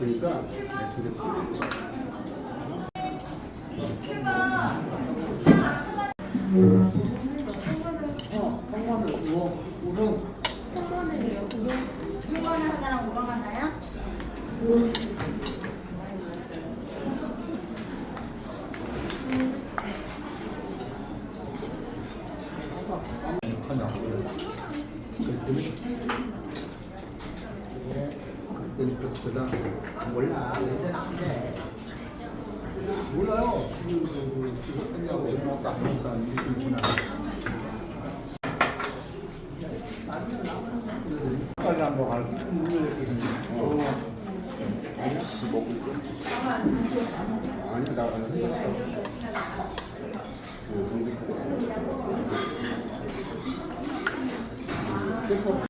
그러니까 어, 한번을 우어, 우릉. 통마늘이요. 우동 6만 원 하나랑 5만 원 하나요? 하나 그랬더니 그다 몰라 이제 안 돼 몰라요 지금 그 끝나고 엄마도 안 먹다 이렇게 있구나 빨리 한번 갈 물렸거든요 어. 아니야? 먹고 있어? 아니야 나 흔들었어 그 정도